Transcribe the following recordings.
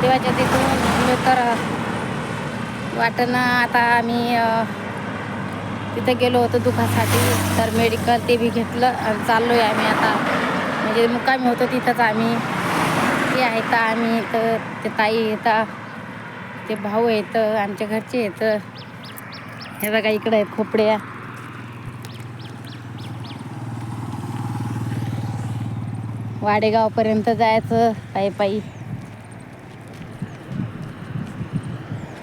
देवाच्या तिथून तर वाटणं आता आम्ही तिथं तिथे गेलो होतो दुखासाठी तर मेडिकल ते बी घेतलं आणि चाललो आहे आम्ही आता. म्हणजे मुक्कामी होतो तिथंच आम्ही. ते आहे तर आम्ही तर ते ताई येतात ते भाऊ आहेत आमच्या घरचे आहेत हे बघा इकडं आहेत खोपड्या. वाडेगावपर्यंत जायचं पायी पायी.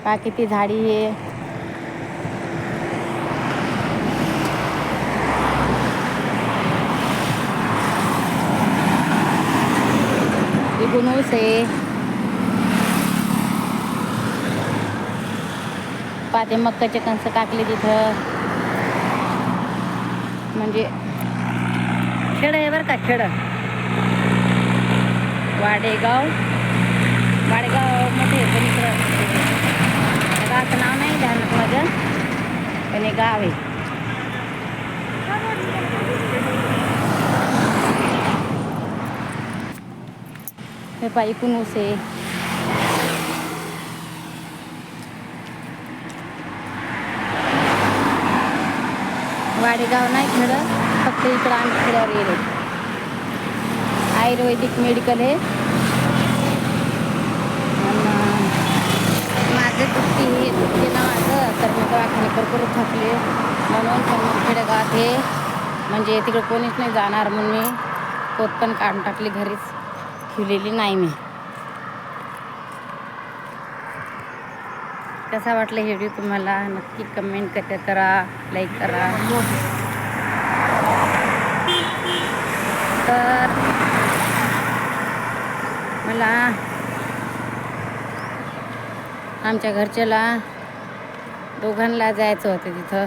का किती झाडी आहे? इकडून ऊस आहे. पाते मक्काचे कणसं टाकले तिथं. म्हणजे खेड आहे बरं का खेड. वाडेगाव. वाडेगाव पण इकडं गावचं गावाचं नाव नाही ध्यानात माझं पण हे गाव आहे. हे पाई कुणूस आहे. वाडेगाव नाही खेडं फक्त इकडं आम्ही खेड्यावर गेले आयुर्वेदिक मेडिकल आहे आणि माझं दुःखी हे दुःखी ना माझं. तर मी दवाखाने भरपूर थकले. म्हणून पण मग खेडेगावात हे म्हणजे तिकडे कोणीच नाही जाणार म्हणून मी पोत पण काढून टाकली घरीच. ठेवलेली नाही मी. कसा वाटला हे व्हिडिओ तुम्हाला? नक्की कमेंट करा करा लाईक करा. तर मला आमच्या घरच्याला दोघांना जायचं होतं तिथं.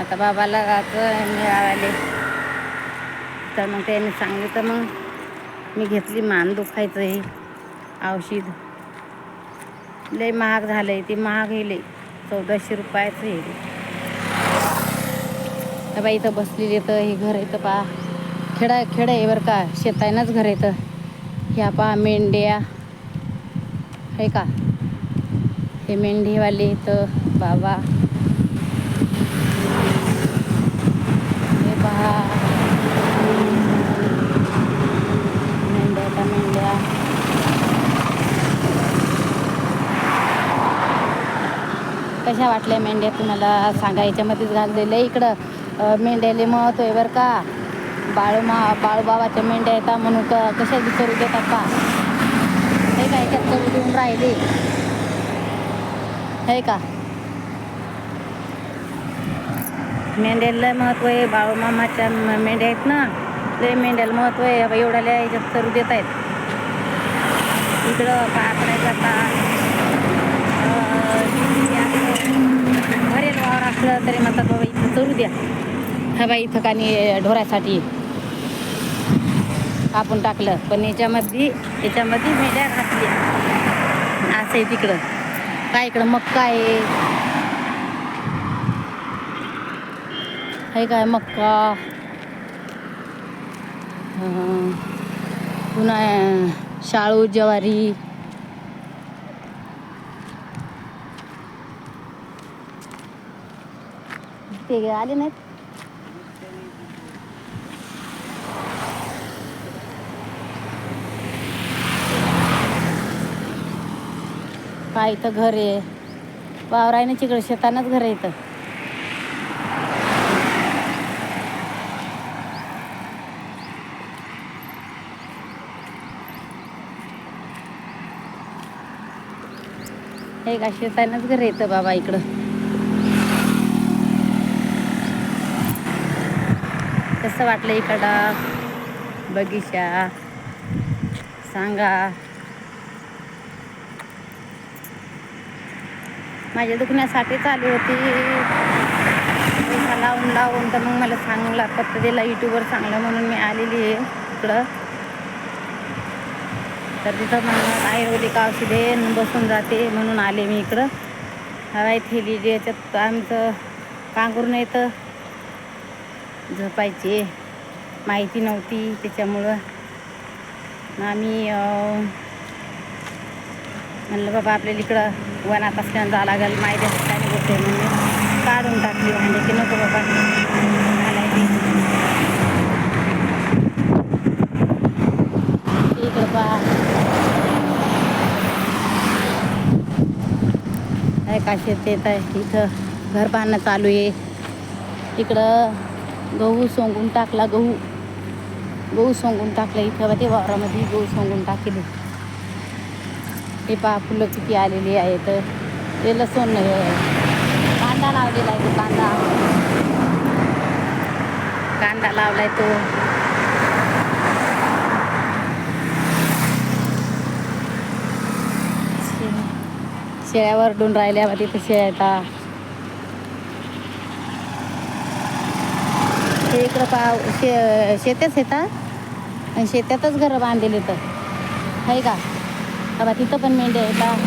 आता बाबाला जायचं मिळाले तर मग त्याने सांगितलं मग मी घेतली मान दुखायचं हे औषध. लय महाग झालं आहे ते महाग आहे चौदाशे रुपयाचं हे तर बाई इथं बसलेली तर हे घर येतं पा खेडा खेडा आहे बरं का शेतायनाच घर येतं ह्या पा मेंढ्या. आहे का? हे मेंढीवाले इथं बाबा। हे पहा मेंढ्या का मेंढ्या? कशा वाटल्या मेंढ्या तुम्हाला सांगा? याच्यामध्येच घाललेलं आहे इकडं. मेंढ्याले महत्त्व आहे बरं का. बाळूमा बाळूबाबाच्या मेंढ्या येतात म्हणून क कशा विसरू देतात का हे काय याच्यात देऊन राहिले. हे का? मेंढ्याला महत्त्व आहे बाळूमामाच्या मेंढ्या आहेत ना लय मेंढ्याला महत्त्व आहे अब एवढ्याला याच्यात करू देत आहेत. इकडं पाकड्या जातात भरेल वावर असलं तरी म्हणतात बाबा इथं चरू द्या. हा बाई इथं कानी ढोरासाठी. कापून टाकलं. पण याच्यामध्ये याच्यामध्ये मेंढ्या घातली असं आहे तिकडं. काय इकडं मक्का आहे. हे काय मक्का? पुन्हा शाळू ज्वारी. ते आले नाहीत? इथं घर आहे. वावरायने तिकडं शेतानंच घर आहे इथं. हे का शेतानंच घर येतं बाबा इकडं. कसं वाटलं इकडं? बगीचा. सांगा. माझ्या दुखण्यासाठी चालू होती. पैसा लावून लावून तर मग मला चांगला पत्ता दिला. यूट्यूबवर सांगलं म्हणून मी आलेली आहे इकडं. तर तिथं मग आयुर्वेदिक औषधे बसून जाते म्हणून आले मी इकडं. हवाय थेली जे याच्यात आमचं कांगरून येतं झोपायची माहिती नव्हती त्याच्यामुळं आम्ही म्हणलं बाबा आपल्याला इकडं वनात असल्यानं जावं लागेल माहिती असं काय होते म्हणून काढून टाकली भांडी की नको बाबा घालायची इकडं पहा. काय शेत येत आहे इथं घर बांधणं चालू आहे. इकडं गहू सोंगून टाकला गहू गहू सोंगून टाकलं इथं बा ते वावरामध्ये गहू सोंगून टाकले. हे पहा फुलं किती आलेली आहेत. ते लसूण हे कांदा लावलेला आहे तो कांदा. कांदा लावलाय तो. शे- शेळ्यावर डून राहिल्या तिथे तिथं शेळ्या येतात ते इकडं पा शे शेतच येतात आणि शेतातच घरं बांधलेली तर आहे का? बाबा तिथं पण मेंढ्या येतात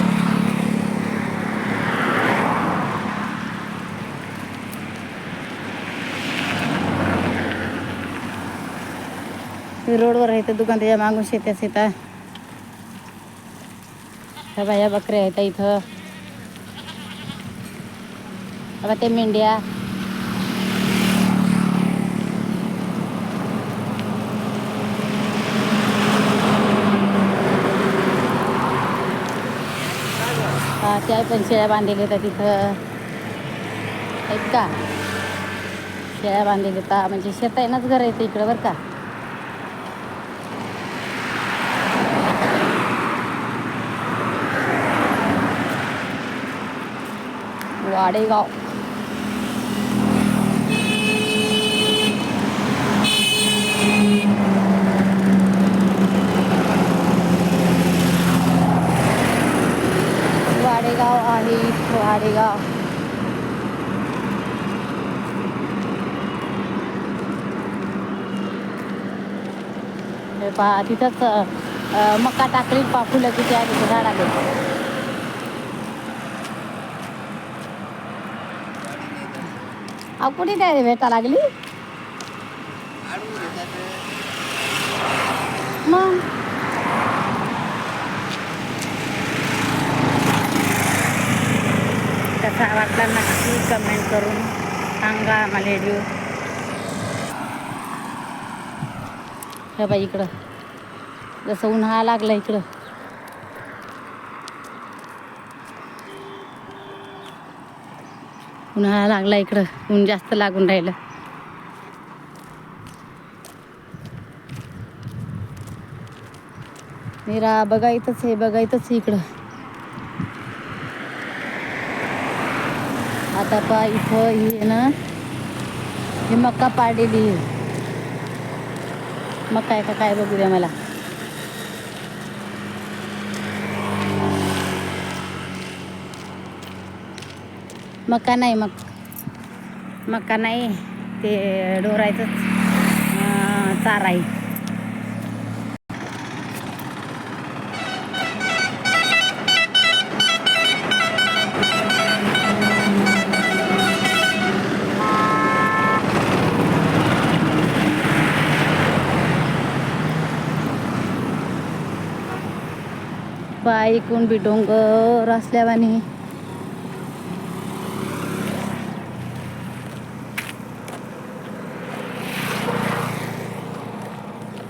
हे रोडवर आहे तर दुकान त्याच्या मागून शेत्याच येतात ह्या बाया बकऱ्या आहेत इथं बाबा ते मेंढ्या हा त्या पण शेळ्या बांधलेल्या आहेत तिथं. आहेत का? शेळ्या बांधलेल्या आहेत. म्हणजे शेतायनंच घर येतं इकडं बरं का? वाडेगाव. आहे वाडेगाव हे पहा तिथंच अं, मका टाकली पा फुलं किती झाडाले. अहो कुठे द्या भेटा लागली? मग कसा वाटला नक्की कमेंट करून सांगा आम्हाला व्हिडिओ हे बाई इकडं. जसं उन्हाळा लागला इकडं. उन्हाळा लागला इकडं. ऊन जास्त लागून राहिलं. निरा बघायचंच आहे बघायचंच आहे इकडं. आता पा इथं ही ना ही मका पाडलेली आहे. मका आहे का काय बघू द्या मला. मका नाही मग मका नाही ते डोरायचंच चारा आहे. इकून बी डोंगर असल्यावानी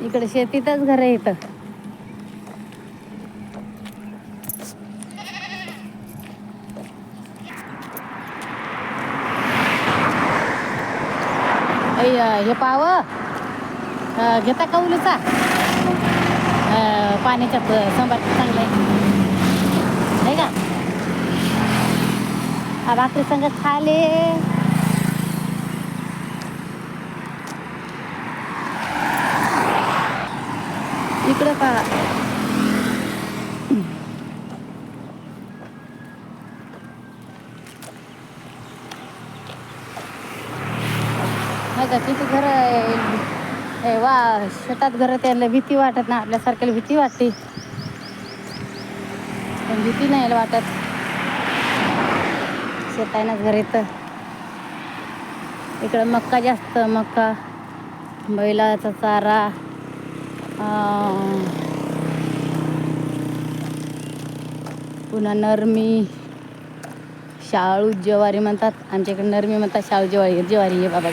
इकडे शेतीतच घर येतं इथं. हे पाव. घेता का उलूचा अं, पाण्याच्या चांगलं. आहे का? हा भाकरी संग खाले. इकडं पहा. नाही का किती घर हे वा शेतात घरं त्याला भीती वाटत ना आपल्यासारख्याला भीती वाटते. पण भीती नाही वाटत. शेतायनाच घर येतं इकडं मक्का जास्त मक्का बैलाचा चारा पुन्हा नरमी शाळू ज्वारी म्हणतात. आमच्याकडे नरमी म्हणतात शाळू ज्वारी ज्वारी हे बाबा